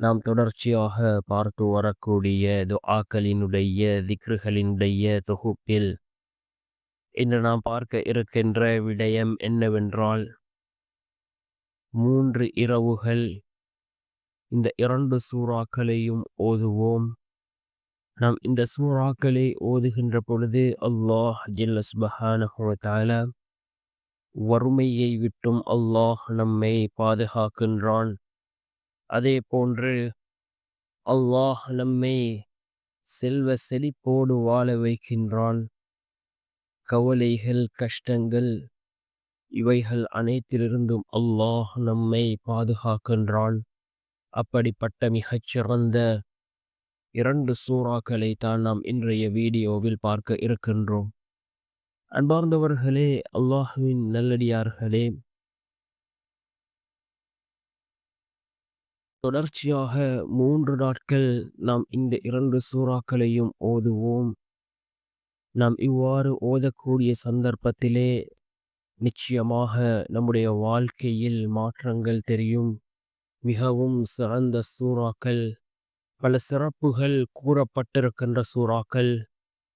நாம் தொடர்ச்சியாக பார்த்து வரக்கூடிய துஆக்களினுடைய திக்ருகளினுடைய தொகுப்பில் இன்று நாம் பார்க்க இருக்கின்ற விடயம் என்னவென்றால் மூன்று இரவுகள் இந்த இரண்டு சூறாக்களையும் ஓதுவோம். நாம் இந்த சூறாக்களை ஓதுகின்ற பொழுது அல்லாஹ் ஜில்லஸ்பஹான வறுமையை விட்டும் அல்லாஹ் நம்மை பாதுகாக்கின்றான். அதே போன்று அல்லாஹ் நம்மை செல்வ செழிப்போடு வாழ வைக்கின்றான். கவலைகள் கஷ்டங்கள் இவைகள் அனைத்திலிருந்தும் அல்லாஹ் நம்மை பாதுகாக்கின்றான். அப்படிப்பட்ட மிகச்சிறந்த இரண்டு சூறாக்களை தான் நாம் இன்றைய வீடியோவில் பார்க்க இருக்கின்றோம். அன்பார்ந்தவர்களே அல்லாஹுவின் நல்லடியார்களே தொடர்ச்சியாக மூன்று நாட்கள் நாம் இந்த இரண்டு சூறாக்களையும் ஓதுவோம். நாம் இவ்வாறு ஓதக்கூடிய சந்தர்ப்பத்திலே நிச்சயமாக நம்முடைய வாழ்க்கையில் மாற்றங்கள் தெரியும். மிகவும் சிறந்த சூறாக்கள் பல சிறப்புகள் கூறப்பட்டிருக்கின்ற சூறாக்கள்.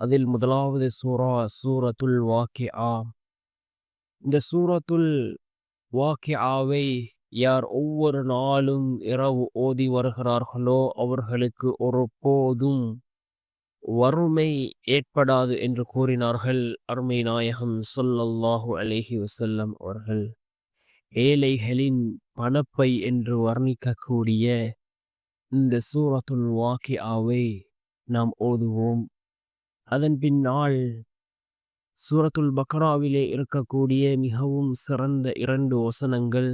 அதில் முதலாவது சூறா சூரத்துல் வாக்கி ஆ இந்த சூரத்துல் வாக்கி ஆவை யார் ஒவ்வொரு நாளும் இரவு ஓதி வருகிறார்களோ அவர்களுக்கு ஒரு போதும் வறுமை ஏற்படாது என்று கூறினார்கள் அருமை நாயகம் சொல்லல்லாஹு அலேஹி வசல்லம் அவர்கள். ஏழைகளின் பணப்பை என்று வர்ணிக்கக்கூடிய இந்த சூரத்துல் வாக்கி ஆவை நாம் ஓதுவோம். அதன் பின்னால் சூரத்துல் பக்ராவிலே இருக்கக்கூடிய மிகவும் சிறந்த இரண்டு வசனங்கள்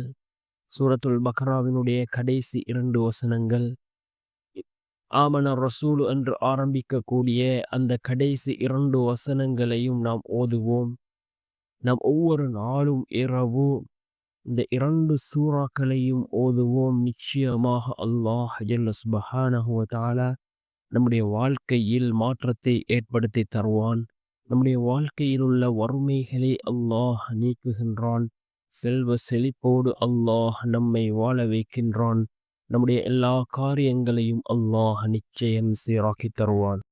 சூரத்துல் பக்ராவினுடைய கடைசி இரண்டு வசனங்கள். ஆமன ரசூல் என்று ஆரம்பிக்கக்கூடிய அந்த கடைசி இரண்டு வசனங்களையும் நாம் ஓதுவோம். நாம் ஒவ்வொரு நாளும் இரவு இந்த இரண்டு சூறாக்களையும் ஓதுவோம். நிச்சயமாக அல்லாஹ் ஜல்லஸ்பஹானஹுவ நம்முடைய வாழ்க்கையில் மாற்றத்தை ஏற்படுத்தி தருவான். நம்முடைய வாழ்க்கையில் உள்ள வறுமைகளை அல்லாஹ் நீக்குகின்றான். செல்வ செழிப்போடு அல்லாஹ் நம்மை வாழ வைக்கின்றான். நம்முடைய எல்லா காரியங்களையும் அல்லாஹ் நிச்சயம் சீராக்கி தருவான்.